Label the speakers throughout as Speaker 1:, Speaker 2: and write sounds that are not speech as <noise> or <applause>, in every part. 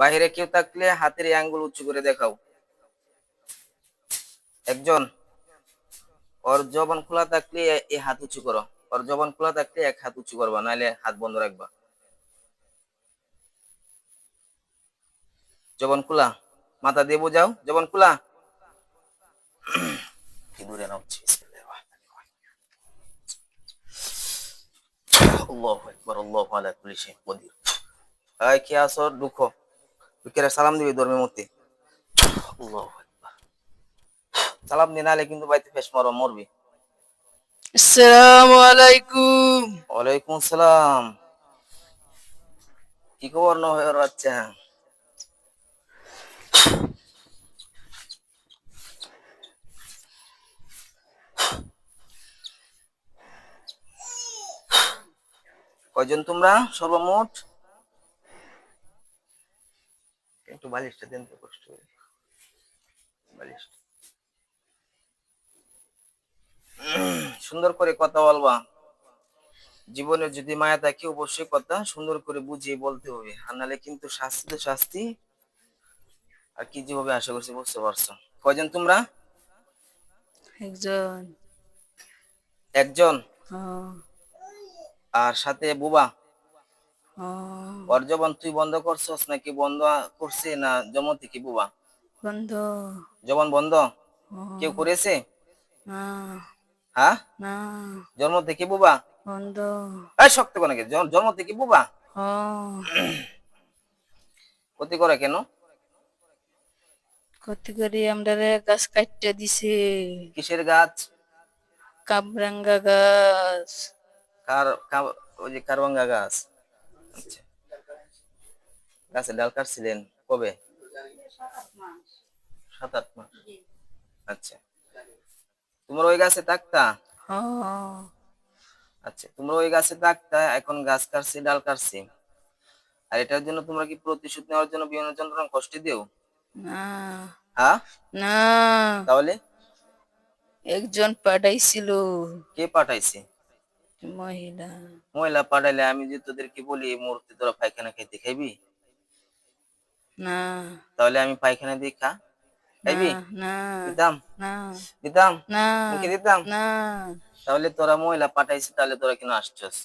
Speaker 1: বাইরে কেউ থাকলে হাতের আঙ্গুল উঁচু করে দেখাও। একজন, ওর জবান খোলা থাকলে এই হাত উঁচু করো। ওর জবান খোলা থাকলে এক হাত উঁচু করবা নাহলে হাত বন্ধ রাখবা। জবান খোলা, মাথা দিয়ে বোঝাও, জবান খোলা। আল্লাহু আকবার, আল্লাহু আলা কুল্লি শাইইন কদির। আয় কি আসো দুঃখ। দুঃখের সালাম দিবি ধর্মের মধ্যে সালাম দি নালে কিন্তু বাইতে ফেস মারো মরবি।
Speaker 2: আসসালামু আলাইকুম।
Speaker 1: ওয়ালাইকুম আসসালাম কি খবর না হয়ে বাচ্চা? কয়জন তোমরা? সর্বমোট একটু বালিশটা দেন তো কষ্ট করে। বালিশটা। সুন্দর করে কথা বলবা। জীবনে যদি মায়া থাকে অবশ্যই কথা সুন্দর করে বুঝিয়ে বলতে হবে। আর নাহলে কিন্তু শাস্তি তো শাস্তি। আর কি যেভাবে আশা করছি বুঝতে পারছ। কয়জন তোমরা?
Speaker 2: একজন।
Speaker 1: একজন?
Speaker 2: হ্যাঁ,
Speaker 1: আর সাথে বুবা? ওর জবান তুই বন্ধ করছস নাকি বন্ধ করছে না জন্ম থেকে বুবা?
Speaker 2: বন্ধ।
Speaker 1: জবান বন্ধ?
Speaker 2: হ্যাঁ,
Speaker 1: কেউ করেছে?
Speaker 2: না।
Speaker 1: হ্যাঁ?
Speaker 2: না।
Speaker 1: জন্ম থেকে বুবা?
Speaker 2: বন্ধ।
Speaker 1: এই শক্ত করে নাকি জন্ম থেকে বুবা?
Speaker 2: হ্যাঁ, <clears throat>
Speaker 1: ক্ষতি করে কেন?
Speaker 2: কত করে আমরা গাছ কাটতে দিছে।
Speaker 1: কিসের গাছ?
Speaker 2: কাবরাঙ্গা গাছ।
Speaker 1: কার কা- ওই যে কারবাঙ্গা গাছ। গাছে ডাল কাটছিলেন কবে? সাত আট মাস। আচ্ছা। তোমরা ওই গাছে থাকতা আচ্ছা তোমরা ওই গাছে থাকতা এখন গাছ কাটছি ডাল কাটছি। আর এটার জন্য তোমরা কি প্রতিশোধ নেওয়ার জন্য বিভিন্ন যন্ত্রণা কষ্ট দিও?
Speaker 2: না।
Speaker 1: হ্যাঁ?
Speaker 2: না।
Speaker 1: তাহলে?
Speaker 2: একজন পাঠাইছিল।
Speaker 1: কে পাঠাইছে?
Speaker 2: মহিলা।
Speaker 1: মহিলা পাঠাইলে আমি যে তোদেরকে বলি এই মুহূর্তে তোরা পায়খানা খাইতে খাইবি?
Speaker 2: না।
Speaker 1: তাহলে আমি পায়খানা দিয়ে খা। খাইবি?
Speaker 2: না
Speaker 1: দিতাম?
Speaker 2: না।
Speaker 1: দিতাম?
Speaker 2: না।
Speaker 1: মুখে দিতাম?
Speaker 2: না।
Speaker 1: তাহলে তোরা মহিলা পাঠাইছিস তাহলে তোরা কেন আসছস?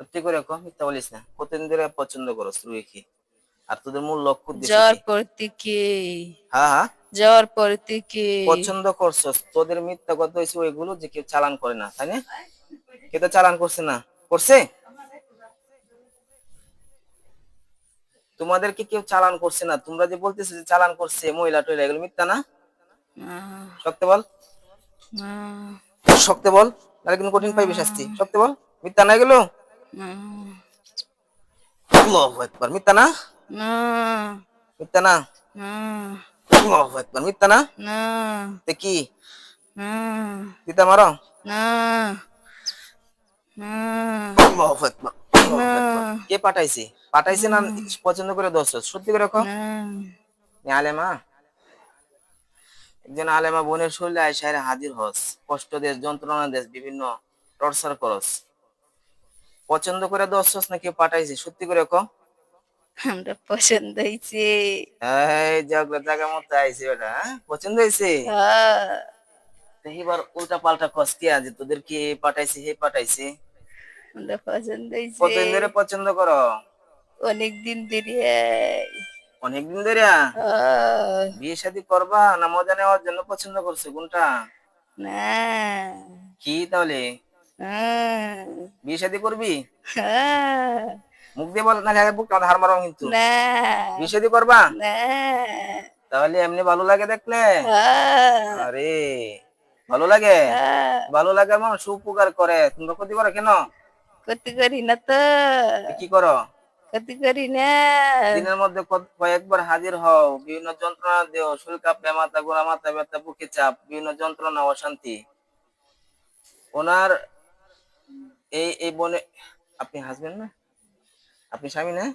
Speaker 1: সত্যি করে কম মিথ্যা বলিস না। কতদিন ধরে পছন্দ করস রুইকে? আর তোদের মূল লক্ষ্য
Speaker 2: যাওয়ার
Speaker 1: কি?
Speaker 2: পর থেকে
Speaker 1: হ্যাঁ হ্যাঁ।
Speaker 2: যাওয়ার পর থেকে
Speaker 1: পছন্দ করছস তোদের মিথ্যা কথা হয়েছে ওইগুলো যে কেউ চালান করে না তাই না? কেউ তো চালান করছে না। করছে? তোমাদেরকে কেউ চালান করছে না। তোমরা যে বলতেছো যে চালান করছে মহিলা টইলা এগুলো মিথ্যা না? সত্যি বল। সত্যি বল। তাহলে কিন্তু কঠিন পাইবি শাস্তি। সত্যি বল। মিথ্যা না এগুলো? আল্লাহু আকবার। মিথ্যা না?
Speaker 2: না।
Speaker 1: মিথ্যা না?
Speaker 2: না।
Speaker 1: আল্লাহু আকবার মিথ্যা না?
Speaker 2: না।
Speaker 1: তে কি?
Speaker 2: না।
Speaker 1: দিতা মারো?
Speaker 2: না। না।
Speaker 1: আল্লাহু আকবার কে পাঠাইছে? পাঠাইছে না পছন্দ করে দোষ সত্যি করে কো আলেমা। একজন আলেমা বোনের শরীরে আয়সায় হাজির হস। কষ্ট দেশ যন্ত্রণা দেশ বিভিন্ন টর্চার করস। পছন্দ করে দোষ নাকি পাঠাইছে? সত্যি করে কো
Speaker 2: আমরা পছন্দ হয়েছে।
Speaker 1: এই জাগলা জায়গা মতো আইছে ওটা হ্যাঁ? পছন্দ হয়েছে?
Speaker 2: হ্যাঁ,
Speaker 1: এবার উল্টা পাল্টা কস কে আছে? তোদের কে পাঠাইছে হে পাঠাইছে?
Speaker 2: আমরা পছন্দ হয়েছে।
Speaker 1: কতদিন ধরে পছন্দ করো?
Speaker 2: অনেক দিন ধরে।
Speaker 1: অনেকদিন ধরে?
Speaker 2: আহ,
Speaker 1: বিয়ে শাদী করবা না মজা নেওয়ার জন্য পছন্দ করছে কোনটা?
Speaker 2: না।
Speaker 1: কি তাহলে?
Speaker 2: হ্যাঁ,
Speaker 1: বিয়ে শাদী করবি?
Speaker 2: হ্যাঁ,
Speaker 1: মুখ দিয়ে বল নাহলে আগে বুকটা হার মারো কিন্তু।
Speaker 2: না।
Speaker 1: করবা? তাহলে এমনি ভালো লাগে দেখলে?
Speaker 2: হ্যাঁ,
Speaker 1: আরে ভালো লাগে?
Speaker 2: হ্যাঁ,
Speaker 1: ভালো লাগে মানুষ উপকার করে। তোমরা ক্ষতি করো কেন?
Speaker 2: ক্ষতি করি না তো।
Speaker 1: কি করো?
Speaker 2: ক্ষতি করি না।
Speaker 1: দিনের মধ্যে কয়েকবার হাজির হও। বিভিন্ন যন্ত্রণা দেও। শরীর কাঁপে মাথা গোড়া মাথা ব্যথা বুকে চাপ বিভিন্ন যন্ত্রণা অশান্তি। ওনার এই এই বনে আপনি হাসবেন না? আপনি স্বামী না?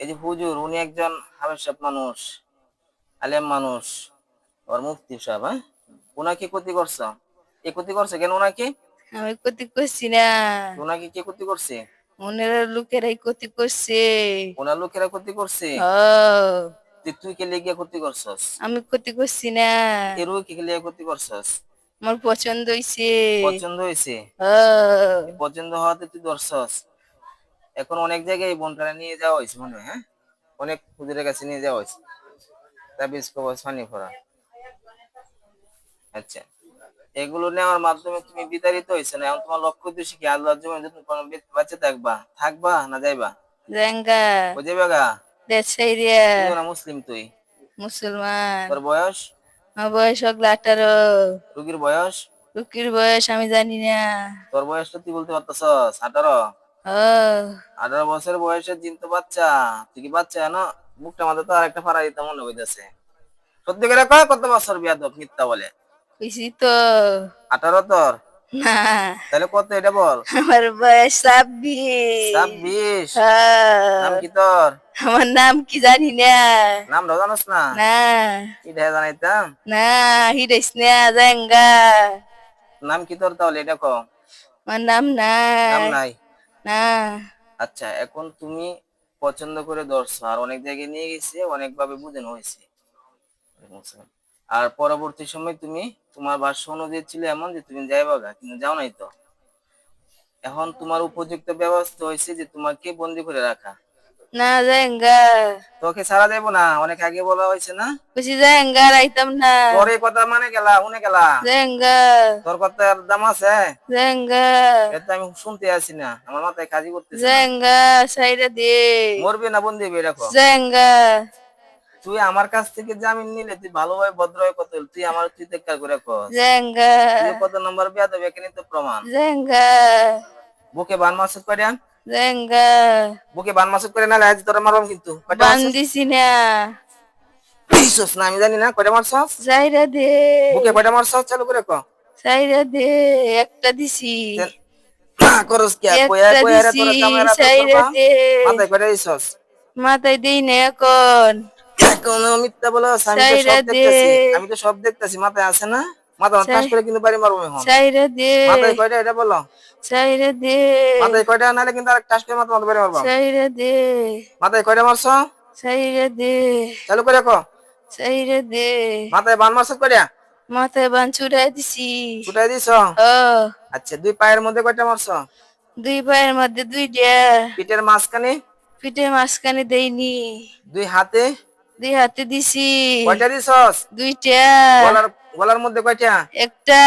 Speaker 1: এই যে হুজুর উনি একজন হাবেশাব মানুষ আলেম মানুষ ওর মুফতি সাহেব হ্যাঁ? ওনাকে ক্ষতি করছ? এ ক্ষতি করছে কেন ওনাকে
Speaker 2: আমি ক্ষতি করছি না।
Speaker 1: ওনাকে কে ক্ষতি করছে?
Speaker 2: মনের লোকেরাই ক্ষতি করছে।
Speaker 1: ওনার লোকেরা ক্ষতি করছে? তুই কে লিগে ক্ষতি করছস?
Speaker 2: আমি ক্ষতি করছি না।
Speaker 1: এর কে লিগে ক্ষতি করছস?
Speaker 2: আমার পছন্দ হইছে।
Speaker 1: পছন্দ হয়েছে
Speaker 2: ও।
Speaker 1: পছন্দ হওয়াতে তুই ধরছস? এখন অনেক জায়গায় এই বোনটারা নিয়ে যাওয়া হয়েছে মনে হয় হ্যাঁ? অনেক হুজুরের কাছে নিয়ে যাওয়া হয়েছে। তাবিজ কবজ ফানি করা আচ্ছা। এগুলো নেওয়ার মাধ্যমে তুমি বিতাড়িত হয়েছে না? এখন তোমার লক্ষ্য উদ্দেশ্য কি? আল্লাহর জন্য কোনো ব্যক্তি বাঁচে থাকবা? থাকবা না যাইবা?
Speaker 2: জাঙ্গা।
Speaker 1: মুসলিম তুই?
Speaker 2: মুসলমান।
Speaker 1: তোর বয়স?
Speaker 2: আমার বয়স আঠারো।
Speaker 1: রুগীর বয়স?
Speaker 2: রুকির বয়স আমি জানি না।
Speaker 1: তোর বয়সটা তুই বলতে পারতেছস আঠারো? আঠারো বছর বয়সের জিন তো বাচ্চা তুই কি বাচ্চা না মুখটা মাথায় তো আর একটা ফাড়া দিতে মনে হইতেছে। সত্যি করে কয় কত বছর বিয়া তো মিথ্যা বলে?
Speaker 2: তো।
Speaker 1: আঠারো তোর?
Speaker 2: না।
Speaker 1: তাহলে কত এটা বল?
Speaker 2: আমার বয়স ছাব্বিশ।
Speaker 1: ছাব্বিশ?
Speaker 2: হ্যাঁ।
Speaker 1: নাম কি তোর?
Speaker 2: আমার নাম কি জানি না।
Speaker 1: নাম জানোস না?
Speaker 2: না।
Speaker 1: কি দেখা জানাইতাম?
Speaker 2: না হিরেস না জাঙ্গা।
Speaker 1: নাম কি তোর তাহলে? এটা কম
Speaker 2: আমার নাম
Speaker 1: নাম
Speaker 2: নাই
Speaker 1: নাই।
Speaker 2: না
Speaker 1: আচ্ছা এখন তুমি পছন্দ করে ধরছো, আর অনেক জায়গায় নিয়ে গেছে অনেক ভাবে বুঝানো হয়েছে। আর পরবর্তী সময় তুমি, তোমার ভাষ্য অনুযায়ী ছিল এমন যে তুমি যাই গা, কিন্তু যাও নাই তো। এখন তোমার উপযুক্ত ব্যবস্থা হয়েছে যে তোমাকে বন্দি করে রাখা।
Speaker 2: না জাঙ্গা
Speaker 1: তোকে ছাড়া যাইবো না অনেক আগে বলা হয়েছে না?
Speaker 2: কইছি জাঙ্গা রাইতাম না।
Speaker 1: এই কথা মানে গেলা উনে গেলা?
Speaker 2: জাঙ্গা
Speaker 1: তোর কথার দাম আছে?
Speaker 2: জাঙ্গা
Speaker 1: এটা আমি শুনতে আছি না আমার মাথায় কাজই করতেছে না।
Speaker 2: জাঙ্গা সাইরা দে।
Speaker 1: মরবি না বন্দি হবি এরকম
Speaker 2: জাঙ্গা
Speaker 1: তুই আমার কাছ থেকে জামিন নিলে তুই ভালোভাবে ভদ্র হয়ে কত তুই আমার তুই টেক্কার করে কর তুই কত নম্বর বিয়া দেবে এখানে তো প্রমাণ।
Speaker 2: জাঙ্গা
Speaker 1: বুকে বান মাসুদ করে আন
Speaker 2: জাঙ্গা
Speaker 1: বুকে বান মাসুদ করে না আজ তোরা মারবাম কিন্তু। মারছস?
Speaker 2: না।
Speaker 1: না আমি জানি না কয়টা মারছস
Speaker 2: সাইরা দে।
Speaker 1: বুকে কয়টা মারছস চালু করে ক
Speaker 2: সাইরা দে একটা দিছি। <coughs>
Speaker 1: করস কি
Speaker 2: একটা
Speaker 1: কয়া কয়া রে তোরা ক্যামেরা করবা
Speaker 2: দে।
Speaker 1: মাথায় কয়টা দিছস?
Speaker 2: মাথায় দেই না এখন। <coughs>
Speaker 1: কোন মিথ্যা বলস আমি তো সব
Speaker 2: দে।
Speaker 1: দেখতাছি। আমি তো সব দেখতাছি মাথায় আছে না? মাথা করে কিন্তু বাড়ি মারবো এখন।
Speaker 2: সাইরা দে।
Speaker 1: মাথায় কয়টা এটা বলো?
Speaker 2: সাইরা দে।
Speaker 1: মাথায় কয়টা নালে কিন্তু আরেক টাস করে মাথা মাথা বাড়ি মারবো।
Speaker 2: সাইরা দে।
Speaker 1: মাথায় কয়টা মারছ?
Speaker 2: সাইরা দে।
Speaker 1: চালু করে ক
Speaker 2: সাইরা দে।
Speaker 1: মাথায় বান মারছ কয়টা?
Speaker 2: মাথায় বান চুড়াই দিছি।
Speaker 1: ছুটাই দিছ?
Speaker 2: ও।
Speaker 1: আচ্ছা দুই পায়ের মধ্যে কয়টা মারছ?
Speaker 2: দুই পায়ের মধ্যে দুইটা।
Speaker 1: পিঠের মাঝখানে?
Speaker 2: পিঠে মাঝখানে দেইনি।
Speaker 1: দুই হাতে?
Speaker 2: দুই হাতে দিছি।
Speaker 1: কয়টা দিছস?
Speaker 2: দুইটা।
Speaker 1: গলার মধ্যে কয়টা?
Speaker 2: একটা।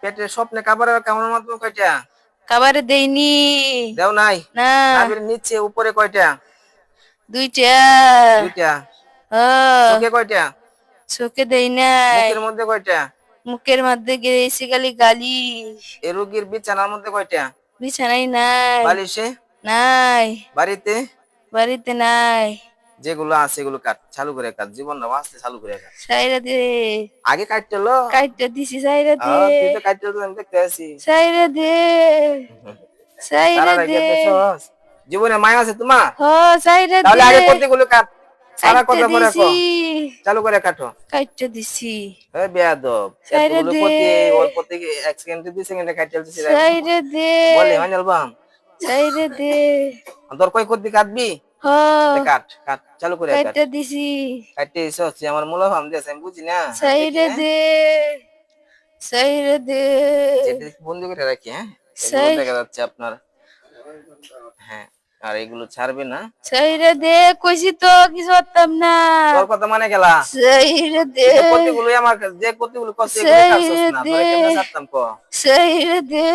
Speaker 1: পেটের স্বপ্নে কাবারের কামড়ের মাধ্যমে কয়টা?
Speaker 2: খাবারে দেইনি।
Speaker 1: দেও নাই?
Speaker 2: না।
Speaker 1: নাভির নিচে উপরে কয়টা?
Speaker 2: দুইটা।
Speaker 1: দুইটা।
Speaker 2: ও।
Speaker 1: চোখে কয়টা?
Speaker 2: চোখে দেই নাই।
Speaker 1: মুখের মধ্যে কয়টা?
Speaker 2: মুখের মধ্যে গেছি গালি গালি।
Speaker 1: এ রোগীর বিছানার মধ্যে কয়টা?
Speaker 2: বিছানাই নাই।
Speaker 1: বালিশে?
Speaker 2: নাই।
Speaker 1: বাড়িতে?
Speaker 2: বাড়িতে নাই।
Speaker 1: যেগুলো আছে এগুলো কাট চালু করে কাট জীবন না বাঁচতে চালু করে কাট।
Speaker 2: সাইরা দে।
Speaker 1: আগে কাটতে লো
Speaker 2: কাইটা দিছি সাইরা দে
Speaker 1: তুই তো কাটতে তো আমি দেখতে আছি।
Speaker 2: সাইরা দে। সাইরা দে।
Speaker 1: জীবনে মায়া আছে তোমার?
Speaker 2: হ সাইরা দে।
Speaker 1: তাহলে আগে কতগুলো কাট। সারা কথা করে
Speaker 2: দিছি।
Speaker 1: চালু করে কাটো।
Speaker 2: কাইটা দিছি।
Speaker 1: এ বেয়াদব।
Speaker 2: দে।
Speaker 1: প্রতি ওর প্রতি এক সেকেন্ডে দুই সেকেন্ডে কাটতে দিছি
Speaker 2: সাইরা দে।
Speaker 1: বলে মানে আলবাম
Speaker 2: সাইরা দে।
Speaker 1: তোর কই করতে কাটবি? কাট কাট চালু করে কাট।
Speaker 2: দিছি।
Speaker 1: কাটতে এসেছি আমার মূল্যবান দিয়েছে আমি বুঝি না
Speaker 2: সাইরা দে সাইরা দে।
Speaker 1: বন্ধ করে রাখি হ্যাঁ?
Speaker 2: সেই-
Speaker 1: দেখা যাচ্ছে আপনার। হ্যাঁ আর এগুলো ছাড়বে না।
Speaker 2: সাইরা দে কইছি তো কিছু করতাম না।
Speaker 1: তোর কথা মানে গেলা?
Speaker 2: সাইরা দে।
Speaker 1: কতগুলো আমার কাছে- যে কতগুলো কষ্ট এগুলো না তোরা কেমনে। ছাড়তাম ক?
Speaker 2: সাইরা দে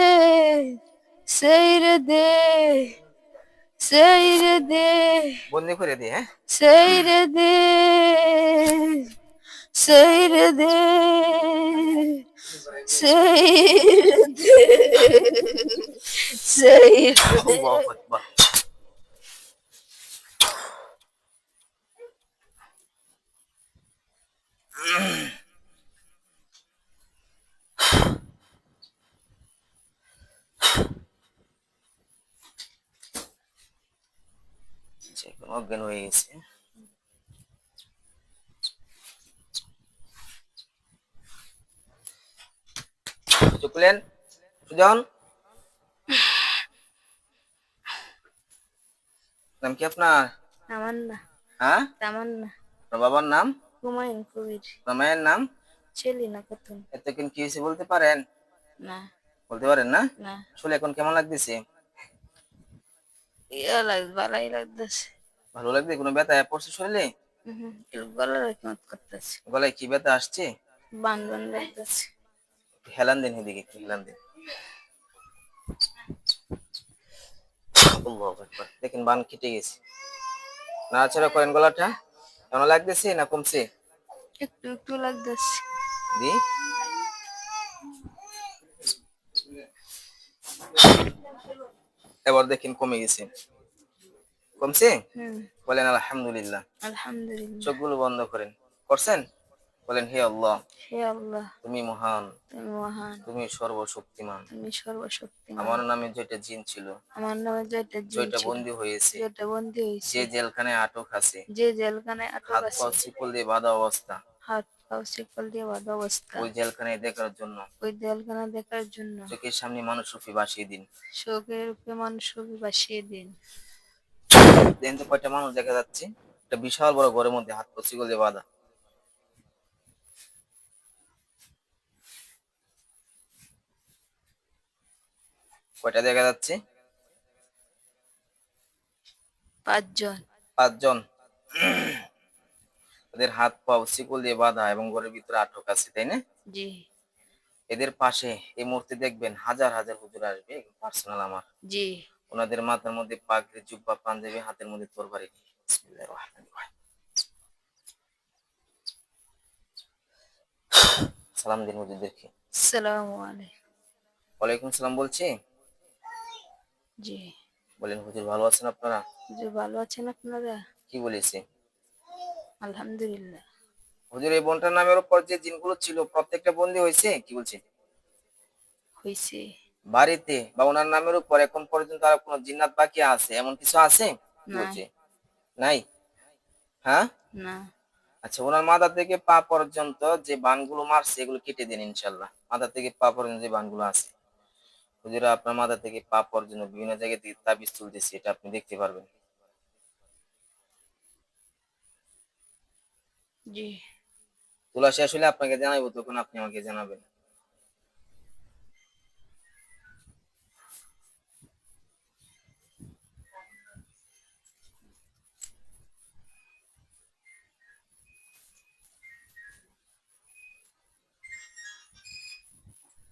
Speaker 2: সাইরা দে। সাইরা দে
Speaker 1: বন্দি করে দে হ্যাঁ
Speaker 2: দে সাইরা দে সাইরা দে সাইরা দে
Speaker 1: আল্লাহু আকবার। যে কোনো অজ্ঞান হয়ে গেছে। চুকলেন সুজন নাম কি আপনার?
Speaker 2: তামান্না।
Speaker 1: হ্যাঁ?
Speaker 2: তামান্না।
Speaker 1: বাবার নাম?
Speaker 2: হুমায়ুন কবির।
Speaker 1: মায়ের নাম?
Speaker 2: ছেলিনা খাতুন
Speaker 1: এতক্ষণ কি হয়েছে বলতে পারেন?
Speaker 2: না।
Speaker 1: বলতে পারেন না?
Speaker 2: না।
Speaker 1: আসলে এখন কেমন লাগতেছে?
Speaker 2: ইয়া লাগ ভালাই লাগতেছে।
Speaker 1: ভালো লাগছে কোনো ব্যথা পড়ছে শরীরে?
Speaker 2: হুম গলার করতেছে।
Speaker 1: গলায় কি ব্যথা আসছে?
Speaker 2: বান বান লাগতেছে।
Speaker 1: হেলান দিন এদিকে একটু হেলান দিন। দেখেন বান কেটে গেছে। নাড়াচাড়া করেন গলাটা। কেমন লাগতেছে না কমছে?
Speaker 2: একটু একটু লাগতেছে।
Speaker 1: দি। এবার দেখেন কমে গেছে। কমছে? বলেন আলহামদুলিল্লাহ।
Speaker 2: আলহামদুলিল্লাহ।
Speaker 1: চোখগুলো বন্ধ করেন। করছেন? বলেন হে আল্লাহ।
Speaker 2: হে আল্লাহ।
Speaker 1: তুমি মহান।
Speaker 2: তুমি মহান।
Speaker 1: তুমি সর্বশক্তিমান।
Speaker 2: তুমি সর্বশক্তিমান।
Speaker 1: আমার নামে যেটা জিন ছিল
Speaker 2: আমার নামে যেটা জিন
Speaker 1: যেটা বন্দী হয়েছে
Speaker 2: যেটা বন্দী হয়েছে।
Speaker 1: যে জেলখানায় আটক আছে
Speaker 2: যে জেলখানায় আটক আছে।
Speaker 1: হাত পা শিকল দিয়ে বাঁধা অবস্থা।
Speaker 2: হাত পাও শিকল দিয়ে বাঁধা অবস্থা।
Speaker 1: ওই জেলখানায় দেখার জন্য।
Speaker 2: ওই জেলখানা দেখার জন্য।
Speaker 1: চোখের সামনে মানুষ রূপে বাসিয়ে দিন।
Speaker 2: শোকের রূপে মানুষ রূপে বাসিয়ে দিন।
Speaker 1: দেখেন তো কয়টা মানুষ দেখা যাচ্ছে? একটা বিশাল বড় ঘরের মধ্যে হাত শিকল দিয়ে বাঁধা। কয়টা দেখা যাচ্ছে?
Speaker 2: পাঁচজন।
Speaker 1: পাঁচজন। ওদের হাত পা শিকল দিয়ে বাঁধা এবং ঘরের ভিতরে আটক আছে তাই না?
Speaker 2: জি।
Speaker 1: এদের পাশে এই মুহূর্তে দেখবেন হাজার হাজার হুজুর আসবে পার্সোনাল আমার।
Speaker 2: জি।
Speaker 1: ওনাদের মাথার মধ্যে পাগড়ি জুব্বা পাঞ্জাবি হাতের মধ্যে তরবারি সালাম দিন হুজুরদেরকে
Speaker 2: আসসালামু আলাইকুম।
Speaker 1: ওয়ালাইকুম সালাম বলছি।
Speaker 2: জি।
Speaker 1: বলেন হুজুর ভালো আছেন আপনারা?
Speaker 2: যে ভালো আছেন আপনারা?
Speaker 1: কি বলেছে?
Speaker 2: আলহামদুলিল্লাহ।
Speaker 1: হুজুর এই বোনটার নামের উপর যে জিনগুলো ছিল প্রত্যেকটা বন্দি হয়েছে? কি বলছে?
Speaker 2: হয়েছে।
Speaker 1: বাড়িতে বা ওনার নামের উপর এখন পর্যন্ত আর কোনো জিন্নাত বাকি আছে? এমন কিছু আছে?
Speaker 2: নাই।
Speaker 1: হ্যাঁ?
Speaker 2: না।
Speaker 1: আচ্ছা ওনার মাথা থেকে পা পর্যন্ত যে বানগুলো মারছে এগুলো কেটে দিন ইনশাল্লাহ মাথা থেকে পা পর্যন্ত যে বানগুলো আছে। হুজুরা আপনার মাথা থেকে পা পর্যন্ত বিভিন্ন জায়গা থেকে তাবিজ তুলতেছে এটা আপনি দেখতে পারবেন।
Speaker 2: জি।
Speaker 1: তোলা শেষ হলে আপনাকে জানাব তখন আপনি আমাকে জানাবেন।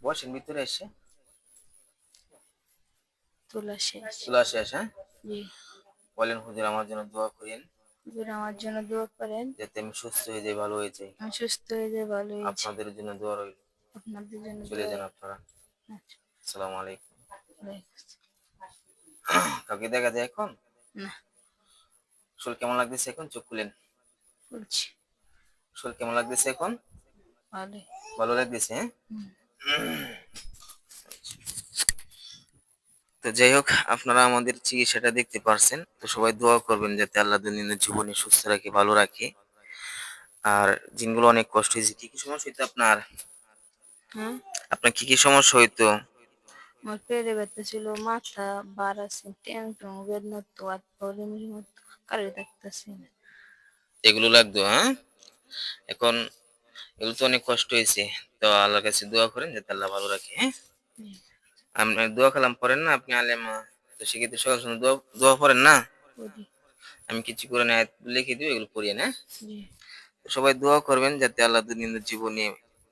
Speaker 1: বসেন ভিতরে এসে।
Speaker 2: তোলা শেষ।
Speaker 1: তোলা শেষ হ্যাঁ? বলেন হুজুর আমার জন্য দোয়া করেন।
Speaker 2: হুজুর আমার জন্য দোয়া করেন।
Speaker 1: যাতে আমি সুস্থ হয়ে যাই ভালো হয়ে যাই।
Speaker 2: আমি সুস্থ হয়ে যাই ভালো
Speaker 1: আপনাদের জন্য দোয়া রইল।
Speaker 2: আপনাদের জন্য
Speaker 1: চলে যান আপনারা।
Speaker 2: আচ্ছা,
Speaker 1: আসসালামু আলাইকুম। কাউকে দেখা যায় এখন?
Speaker 2: না।
Speaker 1: শরীর কেমন লাগতেছে এখন? চোখ খুলেন।
Speaker 2: বলছি
Speaker 1: শরীর কেমন লাগতেছে এখন?
Speaker 2: ভালো
Speaker 1: লাগতেছে হ্যাঁ। তো যাই হোক আপনারা আমাদের চিকিৎসাটা দেখতে পারছেন। তো সবাই দোয়া করবেন যাতে আল্লাহ দৈনন্দিন জীবনে সুস্থ রাখে ভালো রাখে। আর জিনগুলো অনেক কষ্ট হয়েছে। কি কি সমস্যা হইতো আপনার?
Speaker 2: হ্যাঁ?
Speaker 1: আপনার কি কি সমস্যা হইতো?
Speaker 2: আমার পেটে ব্যথা ছিল মাথা ট্যাং ট্যাং বেদনা তো আর পরে মতো কারে থাকতেছি
Speaker 1: এগুলো লাগতো হ্যাঁ? এখন এগুলো তো অনেক কষ্ট হয়েছে। তো আল্লাহর কাছে দোয়া করেন যাতে আল্লাহ ভালো রাখে হ্যাঁ? আপনি দোয়া কালাম পড়েন না আপনি আলেমা তো সেক্ষেত্রে সকাল সন্ধ্যা দোয়া দোয়া পড়েন না? আমি কিছু করে না লিখে দিব এগুলো পড়িয়ে না
Speaker 2: জি।
Speaker 1: সবাই দোয়া করবেন যাতে আল্লাহ দৈনন্দিন জীবনে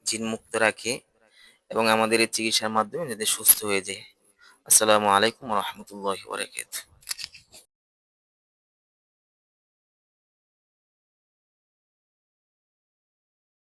Speaker 1: জিন মুক্ত রাখে এবং আমাদের এই চিকিৎসার মাধ্যমে যাতে সুস্থ হয়ে যায়। আসসালামু আলাইকুম রহমতুল্লাহ বারাকাতুহু।